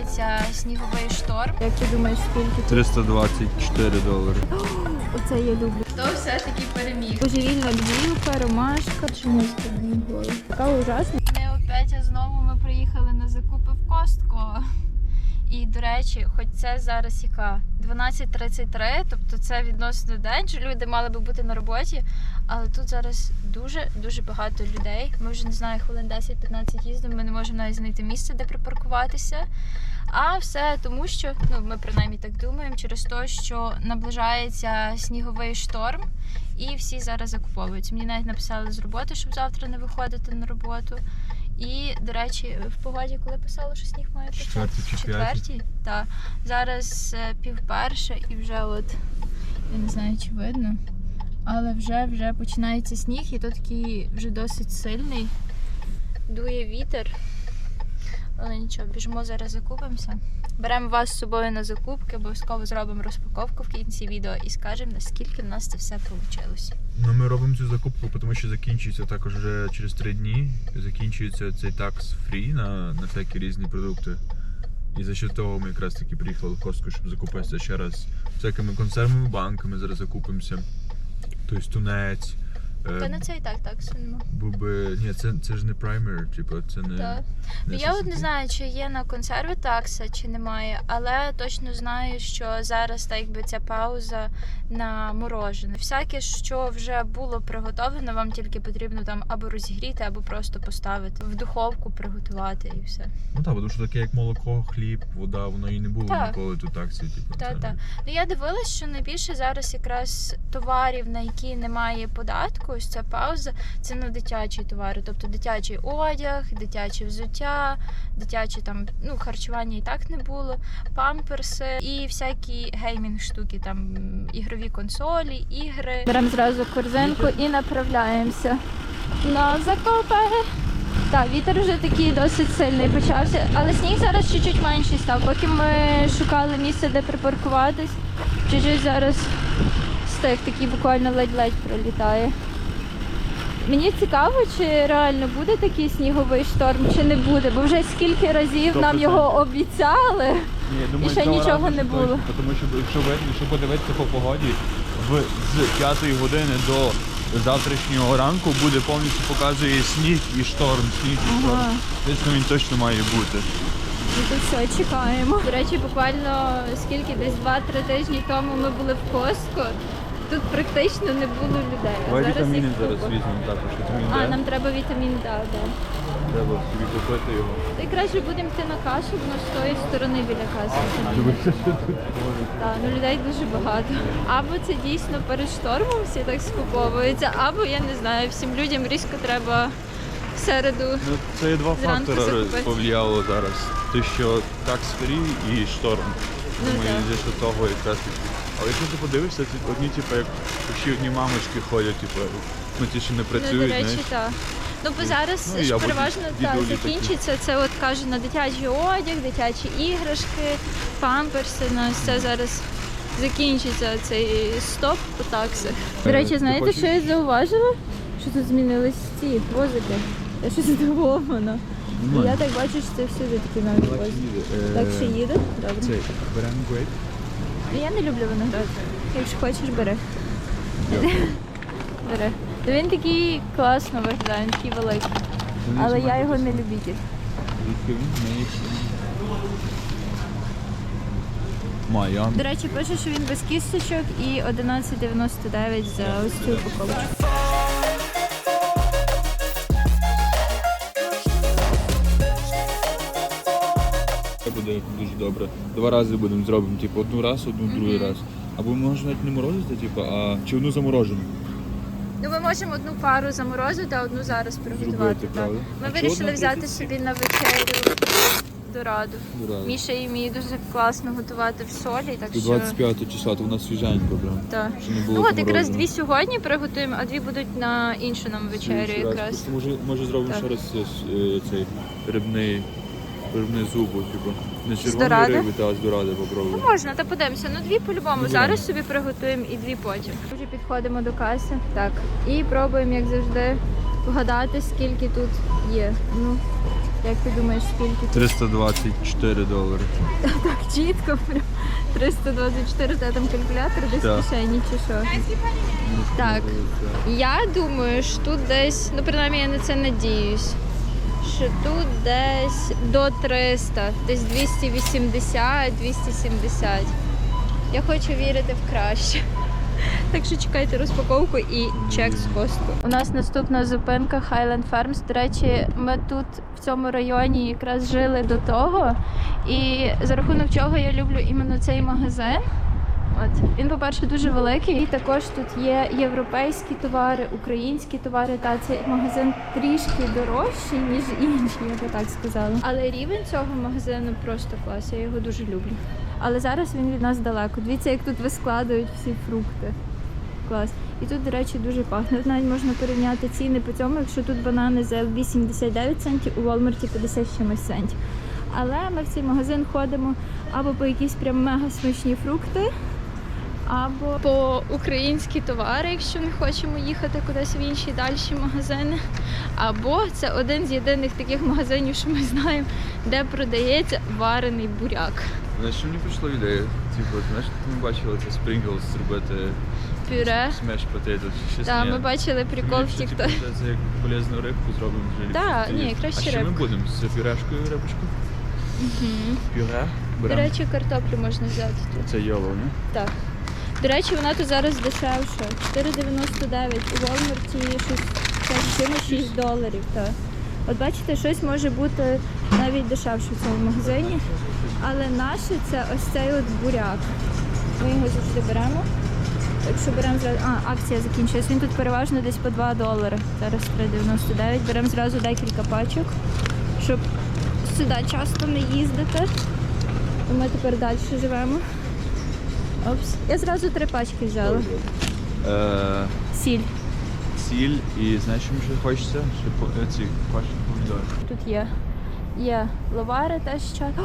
наближається сніговий шторм. Як ти думаєш, скільки? 324 долари. Оце я люблю. Хто все-таки переміг? Божевільна бджілка, ромашка, чомусь так не було. Така ужасна. Не опять а знову ми приїхали на закупи в Костко. І, до речі, хоч це зараз яка 12.33, тобто це відносно день, що люди мали би бути на роботі, але тут зараз дуже дуже багато людей. Ми вже не знаю, хвилин 10-15 їздимо, ми не можемо навіть знайти місце, де припаркуватися. А все тому, що ну ми принаймні так думаємо, через те, що наближається сніговий шторм, і всі зараз закуповуються. Мені навіть написали з роботи, щоб завтра не виходити на роботу. І, до речі, в погоді, коли писало, що сніг має почати? Четвертій чи п'ятій? Четвертій? Так. Зараз е, пів перша і вже от я не знаю, чи видно. Але вже вже починається сніг, і то такий вже досить сильний. Дує вітер. Але нічого, біжимо зараз закупимося. Беремо вас з собою на закупки, обов'язково зробимо розпаковку в кінці відео і скажемо, наскільки в нас це все вийшло. Ну ми робимо цю закупку, тому що закінчується також вже через 3 дні. Закінчується цей такс фрі на, на всякі різні продукти. І за що того ми якраз таки приїхали в Костку, щоб закупитися ще раз всякими консервними банками. Зараз закупимося. Тобто тунець. Е, Та на це і так так сунемо. Буби. Ні, це, це ж не праймер, типу, це не. Так. Не я от не знаю, чи є на консерви такса, чи немає, але точно знаю, що зараз так якби ця пауза на морожене. Всяке, що вже було приготовлено, вам тільки потрібно там або розігріти, або просто поставити в духовку, приготувати і все. Ну так, тому що таке як молоко, хліб, вода, воно і не було Так. ніколи тут таксі. Типу, Та, це та. не- Ну я дивилась, що найбільше зараз якраз товарів, на які немає податку, ось ця пауза, це на дитячі товари, тобто дитячий одяг, дитяче взуття, дитяче там ну харчування і так не було, памперси і всякі геймінг штуки, там ігрові консолі, ігри. Беремо зразу корзинку і направляємося на закопи. Так, вітер вже такий досить сильний почався, але сніг зараз чуть-чуть менший став. Поки ми шукали місце, де припаркуватись, чуть-чуть зараз стих такий буквально ледь-ледь пролітає. Мені цікаво, чи реально буде такий сніговий шторм, чи не буде, бо вже скільки разів нам 100%. його обіцяли. Ні, думаю, І ще цього нічого разу не точно, було. Тому що якщо ви якщо подивитися по погоді, в з 5 години до завтрашнього ранку буде повністю показує сніг і шторм. Сніг і шторм. Ага. Звісно, він точно має бути. Ну то все, чекаємо. До речі, буквально скільки десь 2-3 тижні тому ми були в Костко. Тут практично не було людей. Давай вітаміни їх зараз купа. візьмемо також. Вітамін А, Д. нам треба вітамін Д, да. Треба собі купити його. Та й краще будемо йти на касу, воно з тої сторони біля каси. Так, ну людей дуже багато. Або це дійсно перед штормом всі так скуповуються, або я не знаю, всім людям різко треба в середу. Ну, це є два Зранку фактори закупити. повлияло зараз. Те, що такс фрі і шторм. Ну, Думаю, за що того якраз таки. Але якщо ти подивишся, ці одні, типу, як ще одні мамочки ходять, типу, ну ті, що не Ну, працюють, до речі, так. Ну, бо зараз Ну, ж переважно такі. закінчиться. Це от кажу на дитячий одяг, дитячі іграшки, памперси. На ось це зараз закінчиться цей стоп по таксах. До речі, знаєте, хочеш? що я зауважила? Що тут змінились ці возики. Я щось здивована. Я так бачу, що це всюди такі нові возики. Так що їде? Добре. Це беремо грейп. Я не люблю виноград. Якщо хочеш, бери. Бери. То він такий класно виглядає, він такий великий. Але я його не любитель. Майами. До речі, пише, що він без кісточок і 11,99 за ось цю упаковочку. Це буде дуже добре. Два рази будемо зробимо, типу, одну раз, одну другий раз. Або можна навіть не морозити, типу, а чи одну заморожену. Ну, ми можемо одну пару заморозити, а одну зараз приготувати. Зробити, так. правда. Ми А чи вирішили одна взяти 37? собі на вечерю дораду. Дораду. Міша і вміє дуже класно готувати в солі, так До що 25 числа, то вона свіженька прям. так. Не було Ну от якраз заморожено. дві сьогодні приготуємо, а дві будуть на іншу нам вечерю Слідчий раз. якраз. Просто може, може зробимо Так. ще раз е, цей рибний, рибний зубу, типу. Не червоної доради? риби, та з доради Ну можна, та подивимося. Ну дві по-любому. Ну, Зараз собі приготуємо і дві потім. Вже підходимо до каси. Так. І пробуємо, як завжди, вгадати, скільки тут є. Ну, Як ти думаєш, скільки? 324 долари. Так чітко, прям 324, та там калькулятор десь Так. в кишені чи що. Так. Я думаю, що тут десь, ну принаймні я на це надіюсь. Що тут десь до 300, десь 280, 270. Я хочу вірити в краще. Так що чекайте розпаковку і чек з костку. У нас наступна зупинка Highland Farms. До речі, ми тут в цьому районі якраз жили до того. І за рахунок чого я люблю іменно цей магазин. От він, по-перше, дуже великий. І також тут є європейські товари, українські товари. Та цей магазин трішки дорожчий, ніж інші, я би так сказала. Але рівень цього магазину просто клас. Я його дуже люблю. Але зараз він від нас далеко. Дивіться, як тут вискладують всі фрукти. Клас. І тут, до речі, дуже пахне. Навіть можна порівняти ціни по цьому, якщо тут банани за 89 центів, у Walmart 50 з чимось центів. Але ми в цей магазин ходимо або по якісь прям мега смачні фрукти, або по українські товари, якщо не хочемо їхати кудись в інші далі магазини. Або це один з єдиних таких магазинів, що ми знаємо, де продається варений буряк. Знаєш, що мені прийшла ідея? Типу, знаєш, ми бачили це Sprinkles зробити Пюре. смеш потейто чи щось. Так, ми бачили прикол в Типу, це, це як полезну рибку зробимо вже. Да, ліпше. ні, краще А що ми рибку. будемо? З пюрешкою рибочку? Мгм. Пюре? До Беремо. речі, картоплю можна взяти тут. Це йоло, не? Так. До речі, вона тут зараз дешевша. 4,99. У Walmart щось чимось 6 доларів. Так. От бачите, щось може бути навіть дешевше в цьому магазині. Але наше це ось цей от буряк. Ми його завжди беремо. Якщо беремо зразу. А, акція закінчилась. Він тут переважно десь по 2 долари. Зараз 3,99. Беремо зразу декілька пачок, щоб сюди часто не їздити. Ми тепер далі живемо. Опс. Я зразу три пачки взяла. Е, Сіль сіль і знаєш, що мені ще хочеться? Ще по, е, ці квашені помідори. тут є. Є ловари теж чай. О,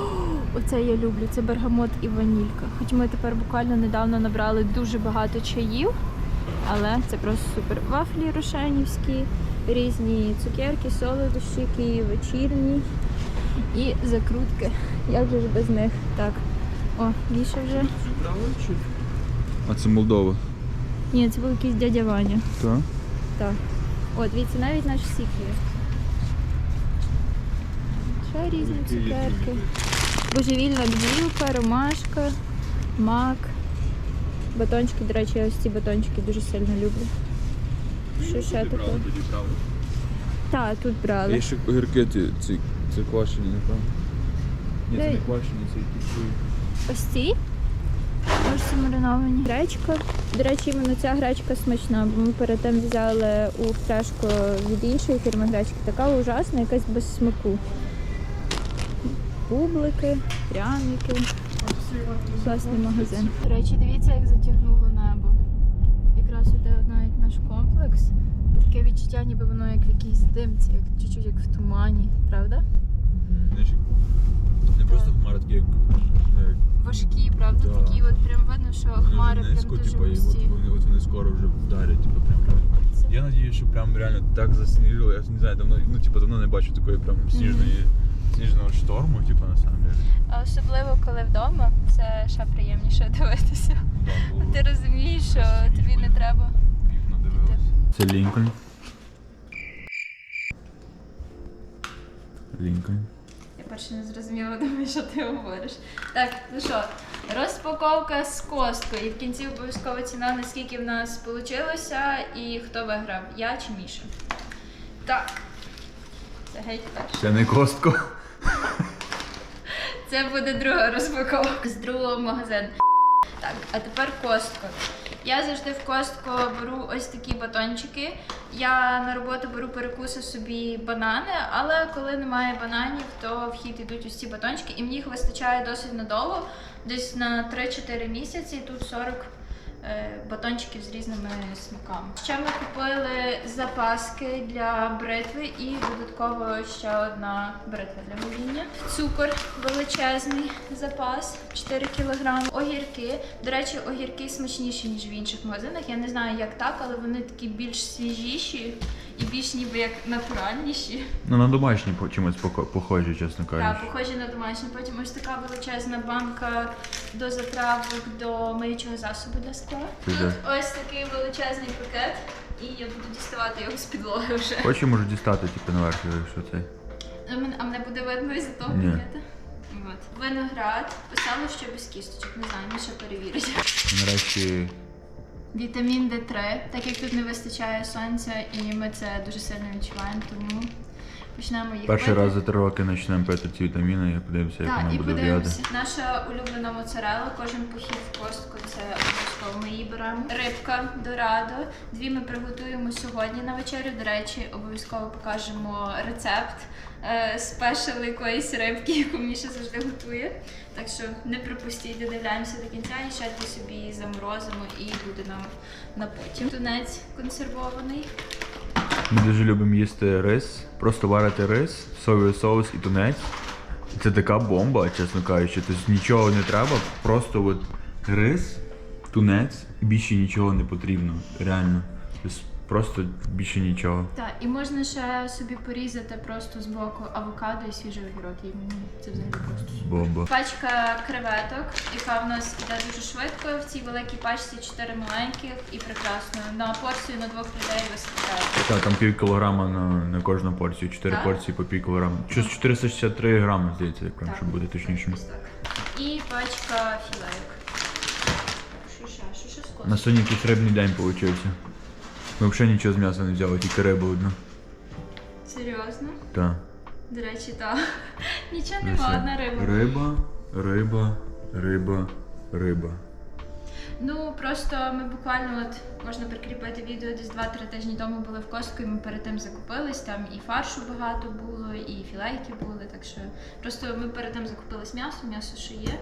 оце я люблю. Це бергамот і ванілька. Хоч ми тепер буквально недавно набрали дуже багато чаїв, але це просто супер. Вафлі рошенівські, різні цукерки, солодощі, вечірні і закрутки. Як же ж без них? Так. О, Міша вже. А це Молдова. Ні, це був якийсь дядя Ваня. Так? Так. О, дивіться, навіть наш сік є. Ще різні цукерки. Божевільна бджілка, ромашка, мак. Батончики, до речі, я ось ці батончики дуже сильно люблю. Що ще таке? Так, тут брали. Є ще огірки, ці, ці, це квашені, напевно. Ні, це не квашені, це якісь. Ось ці. Ось мариновані. Гречка. До речі, іменно ця гречка смачна, бо ми перед тим взяли у фляжку від іншої фірми гречки. Така ужасна, якась без смаку. Бублики, пряники. Класний магазин. До речі, дивіться, як затягнуло небо. Якраз іде навіть наш комплекс. Таке відчуття, ніби воно як в якійсь димці, як чуть-чуть як в тумані, правда? Не просто хмари, такі як, як Важкі, правда? Да. Такі от прям видно, що хмари прям низько, дуже типу, і густі. от вони, от вони скоро вже вдарять, типу, прям реально. Я надіюсь, що прям реально так засніжило. Я не знаю, давно, ну, типу, давно не бачу такої прям сніжної, сніжного шторму, типу, на самом деле. А особливо коли вдома, це ще приємніше дивитися. Да, було. Ти розумієш, що тобі не треба. Вікна. Це Лінкольн. Лінкольн. Перше не зрозуміла, думаю, що ти говориш. Так, ну що, розпаковка з косткою. І в кінці обов'язково ціна, наскільки в нас вийшло, і хто виграв, я чи Міша. Так. Це геть перше. Це не костко. Це буде друга розпаковка з другого магазину. Так, а тепер костко. Я завжди в костку беру ось такі батончики. Я на роботу беру перекуси собі банани, але коли немає бананів, то в хід йдуть ось ці батончики, і мені їх вистачає досить надовго, десь на 3-4 місяці. Тут 40 е, батончиків з різними смаками. Ще ми купили запаски для бритви і додатково ще одна бритва для гоління. Цукор величезний запас 4 кг. Огірки. До речі, огірки смачніші ніж в інших магазинах. Я не знаю, як так, але вони такі більш свіжіші і більш ніби як натуральніші. Ну на домашні по чимось поко- похожі, чесно Так, кажучи. похожі на домашні. Потім ось така величезна банка до затравок до миючого засобу для скла. Тут ось такий величезний пакет, і я буду діставати його з підлоги вже. Хоче можу дістати, типу, наверх, якщо це. А мене, а мене буде видно із-за того Ні. пакета? От. Виноград. Писало, що без кісточок, не знаю, Міша перевірить. Нарешті Вітамін Д3, так як тут не вистачає сонця, і ми це дуже сильно відчуваємо, тому почнемо їх перший пити. раз за три роки почнемо пити ці вітаміни, і подивимося, як Так, вона і буде подивимося. Наша улюблена моцарела, кожен похід в костку це обов'язково ми її беремо. Рибка дорадо. Дві ми приготуємо сьогодні на вечерю. До речі, обов'язково покажемо рецепт е, якоїсь рибки, яку Міша завжди готує. Так що не пропустіть, додивляємося до кінця і ще ти собі заморозимо і буде нам на потім. Тунець консервований. Ми дуже любимо їсти рис, просто варити рис, соєвий соус і тунець. Це така бомба, чесно кажучи. Тобто нічого не треба, просто от рис, тунець, більше нічого не потрібно. Реально. Тобто просто більше нічого. Так, і можна ще собі порізати просто з боку авокадо і свіжий огірок. І це взагалі просто. Бомба. Пачка креветок, яка в нас йде дуже швидко. В цій великій пачці 4 маленьких і прекрасно. На порцію на двох людей вистачає. Так, там пів кілограма на, на кожну порцію, 4 порції по пів кілограма. Щось 463 грами, здається, як прям, щоб бути точнішим. Так. І пачка філеїк. На сьогодні якийсь рибний день получився. Ми взагалі нічого з м'яса не взяли, тільки рибу одну. Серйозно? Так. До речі, так. Нічого нема, одна риба. Риба, риба, риба, риба. Ну просто ми буквально от можна прикріпити відео десь 2-3 тижні тому були в Костку, і ми перед тим закупились. Там і фаршу багато було, і філейки були. Так що просто ми перед тим закупились м'ясо, м'ясо ще є.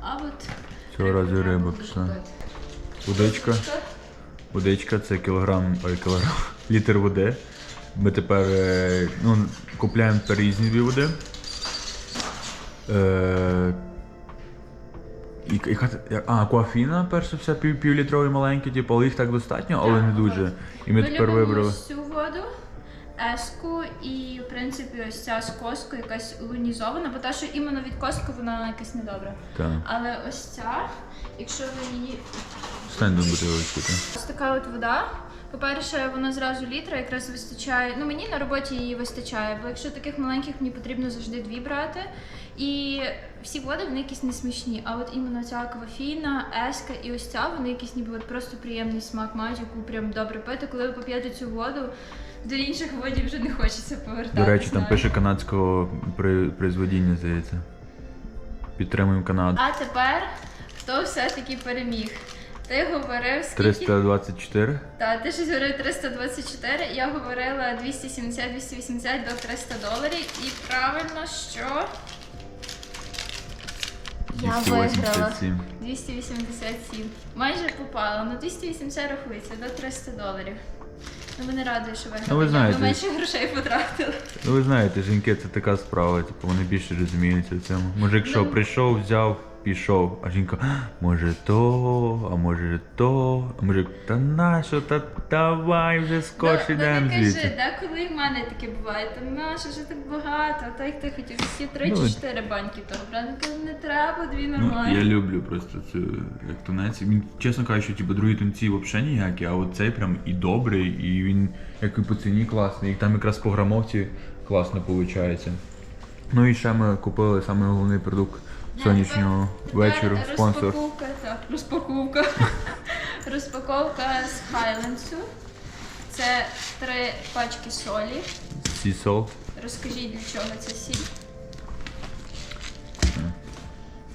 А от Цього разу риба пішла. Водичка. Водичка це кілограм, ой, кілограм, літр води. Ми тепер е, ну, купляємо різні дві води. Е, і, і, а, акуафіна, перше все пів, півлітрові маленькі, типу, але їх так достатньо, але не дуже. І ми, Ми тепер вибрали. цю воду, еску і, в принципі, ось ця з коску якась лунізована, бо та, що іменно від коску вона якась недобра. Так. Але ось ця, якщо ви її Стань до бутилочки. Ось така от вода. По-перше, вона зразу літра якраз вистачає. Ну мені на роботі її вистачає, бо якщо таких маленьких мені потрібно завжди дві брати. І всі води вони якісь не смішні. А от іменно ця аквафіна, еска і ось ця, вони якісь ніби от просто приємний смак мають, яку прям добре пити. Коли ви поп'єте цю воду, до інших водів вже не хочеться повертати. До речі, там пише канадського при, призводіння, здається. Підтримуємо Канаду. А тепер хто все-таки переміг? Ти говорив скільки? 324. Так, ти щось говорив 324, я говорила 270-280 до 300 доларів. І правильно, що я виграла 287. 287. Майже попала. Ну 280 рахується до 300 доларів. Ну мене радує, що виграла. Ну, ви знаєте. би менше грошей потратила. Ну ви знаєте, жінки це така справа, типу вони більше розуміються в цьому. Мужик що, Ну. прийшов, взяв, пішов, а жінка, може то, а може то, а мужик, та нащо, та давай вже не кажи, звідси. деколи і в мене таке буває. Там наша ж так багато, а так ти хотів всі три чи чотири банки того. Я кажу, не треба, дві Ну, я люблю просто цю як тунець. Він, чесно кажучи, типу, другі тунці взагалі ніякі, а от цей прям і добрий, і він як і по ціні класний, і там якраз по грамовці класно виходить. Ну і ще ми купили саме головний продукт сьогоднішнього Тепер вечору. Спонсор. Розпаковка, так, розпаковка. розпаковка з Хайлендсу. Це три пачки солі. Sea Salt. Розкажіть, для чого це сіль.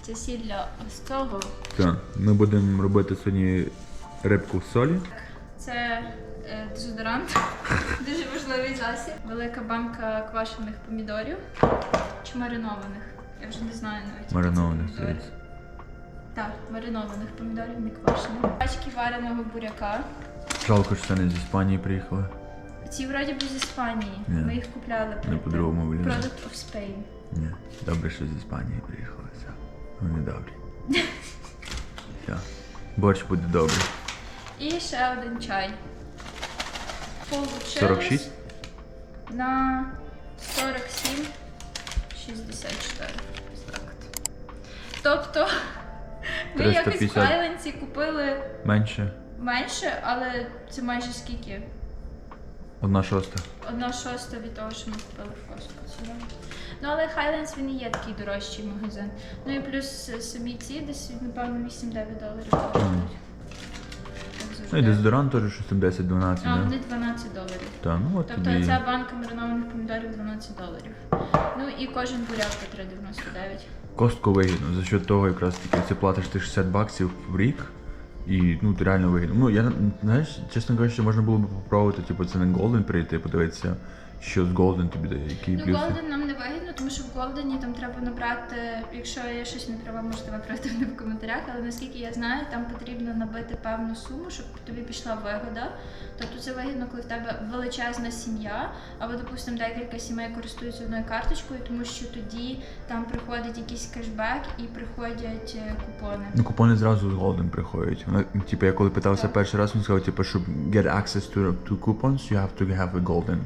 Це сіль для ось цього. Так, ми будемо робити сьогодні рибку в солі. Це е, дезодорант. Дуже важливий засіб. Велика банка квашених помідорів. Чи маринованих. Я вже не знаю навіть. Маринованих, здається. Так, маринованих помідорів, не квашених. Пачки вареного буряка. Жалко, що це не з Іспанії приїхали. Ці вроді би з Іспанії. Ні. Ми їх купляли. Не по-другому виглядає. Product of Spain. Ні, добре, що з Іспанії приїхали. Все. Вони добрі. Все. Борщ буде добрий. І ще один чай. Получилось 46? на 47 64. Ось. Тобто ми якось в 350. Хайленці купили Менше. менше, але це майже скільки? Одна шоста. Одна шоста від того, що ми купили в Костку. Ну, але Highlands він і є такий дорожчий магазин. Ну і плюс е, самі ці десь, напевно, 8-9 доларів коштують. Ну і завжди. дезодорант теж щось там 10-12, А, да? вони 12 доларів. Та, ну от Тобто тобі. ця банка маринованих помідорів 12 доларів. Ну і кожен буряк по 3,99. Костко вигідно. За счет того, якраз таки ти платиш ти 60 баксів в рік. І ну ти реально вигідно. Ну я знаєш, чесно кажучи, можна було б попробувати, типу, це на Golden прийти, подивитися, що з Golden тобі дає, які Ну, плюси. Голден нам не вигідно, тому що в Голдені там треба набрати, якщо я щось не права, можете виправити мене в коментарях, але наскільки я знаю, там потрібно набити певну суму, щоб тобі пішла вигода. Тобто це вигідно, коли в тебе величезна сім'я, або, допустимо, декілька сімей користуються одною карточкою, тому що тоді там приходить якийсь кешбек і приходять е, купони. Ну, купони зразу з Golden приходять. Вона, типу, я коли питався Так. перший раз, він сказав, типу, щоб get access to, to coupons, you have to have a Golden.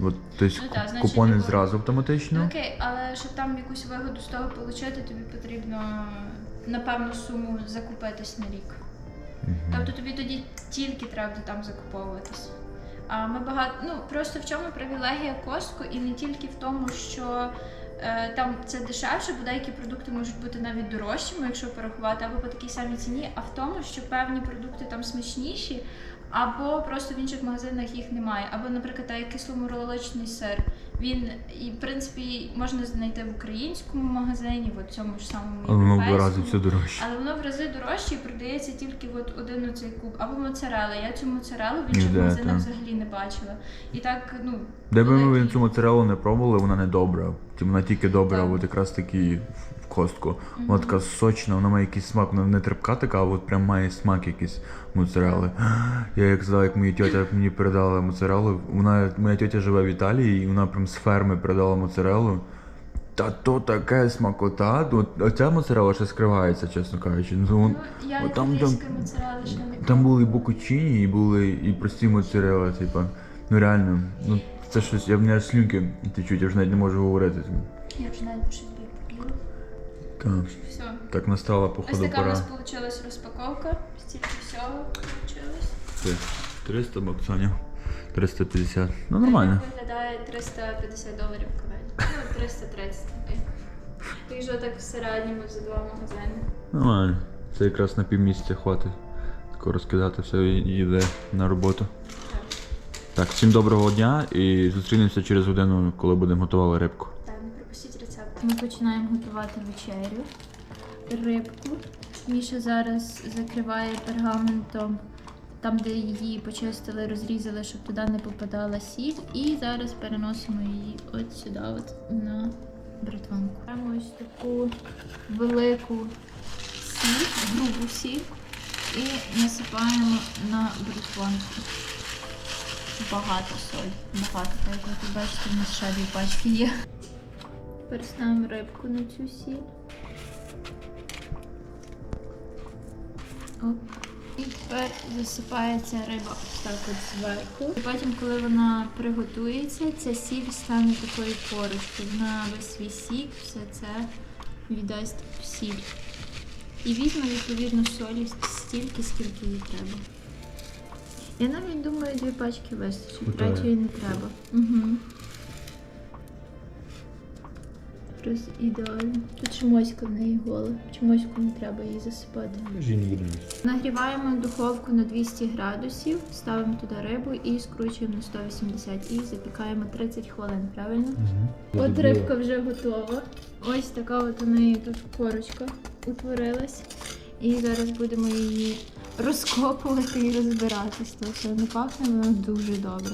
От, тобто Ну, так, значить, купони типу- зразу Ну автоматично. окей, але щоб там якусь вигоду з того отримати, тобі потрібно на певну суму закупитись на рік. Мгм. Тобто тобі тоді тільки треба буде там закуповуватись. А ми багато ну просто в чому привілегія костку, і не тільки в тому, що е, там це дешевше, бо деякі продукти можуть бути навіть дорожчими, якщо порахувати, або по такій самій ціні, а в тому, що певні продукти там смачніші, або просто в інших магазинах їх немає. Або, наприклад, та як кисломороличний сир. Він і в принципі можна знайти в українському магазині, в цьому ж самому Але воно в рази все дорожче. Але воно в рази дорожче і продається тільки от один оцей куб. Або моцарела. Я цю моцарелу в інших Ніде, магазинах так. взагалі не бачила. І так, ну. Де ми великий- цю моцарелу не пробували, вона не добра. Ті, Вона тільки добра, Так. от якраз таки в- костку. Вона така сочна, вона має якийсь смак, вона не терпка така, а от прям має смак якийсь моцарели. Я як сказав, як моя тьотя мені передала моцарелу, вона, моя тьотя живе в Італії, і вона прям з ферми передала моцарелу. Та то таке смакота. От, оця моцарела ще скривається, чесно кажучи. Ну, Ну, я От там- там- там були і бокучині, і були і прості моцарели, типа. Ну реально, ну це щось, я в мене слюнки течуть, я вже навіть не можу говорити. Я вже навіть. Так, Все. так настала Ось походу така у нас вийшла розпаковка. Стільки всього вийшло. Це 300 баксонів. 350. Ну нормально. Так виглядає 350 доларів Канаді. Ну, 330. окей. Якщо так в середньому за два магазини. Нормально. Це якраз на півмісяця хватить. Тако розкидати все і йде на роботу. Так. Так, всім доброго дня і зустрінемося через годину, коли будемо готувати рибку. Так, не пропустіть рецепт. Ми починаємо готувати вечерю. Рибку. Міша зараз закриває пергаментом там, де її почистили, розрізали, щоб туди не попадала сіль. І зараз переносимо її от сюди, от на бритванку. Беремо ось таку велику сіль, грубу сіль, і насипаємо на бритванку. Багато солі. Багато, так як ви бачите, в нас ще дві пачки є. Тепер ставимо рибку на цю сіль. Оп. І тепер засипається риба ось так от зверху. І потім, коли вона приготується, ця сіль стане такою корочкою. Вона весь свій сік, все це віддасть в сіль. І візьме відповідно солі стільки, скільки їй треба. Я навіть думаю, дві пачки вистачить, третьої не треба. Угу. Просто ідеально. Тут чомуська в неї гола. Чомуську не треба її засипати. Нагріваємо духовку на 200 градусів, ставимо туди рибу і скручуємо на 180 і запікаємо 30 хвилин, правильно? От рибка вже готова. Ось така от у неї тут корочка утворилась. І зараз будемо її розкопувати і розбиратись. Тобто не пахне вона дуже добре.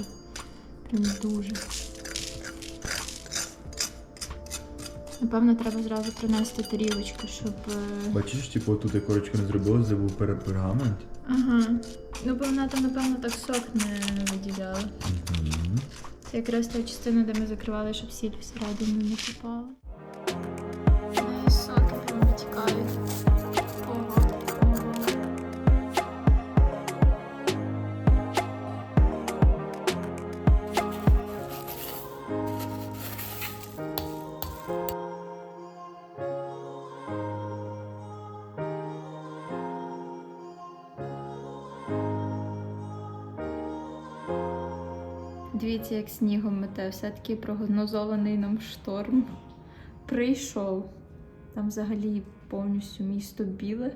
Прям дуже. Напевно, треба зразу принести тарілочку, щоб. е, Бачиш, типу, тут я корочку не зробила, забув пер- пергамент. Ага. Ну, бо вона там, напевно, так сок не виділяла. Це якраз та частина, де ми закривали, щоб сіль всередину не попала. Соки прям витікають. Дивіться, як снігом мете, все-таки прогнозований нам шторм. Прийшов. Там взагалі повністю місто біле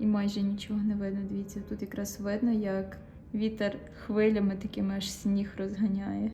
і майже нічого не видно. Дивіться, тут якраз видно, як вітер хвилями такими аж сніг розганяє.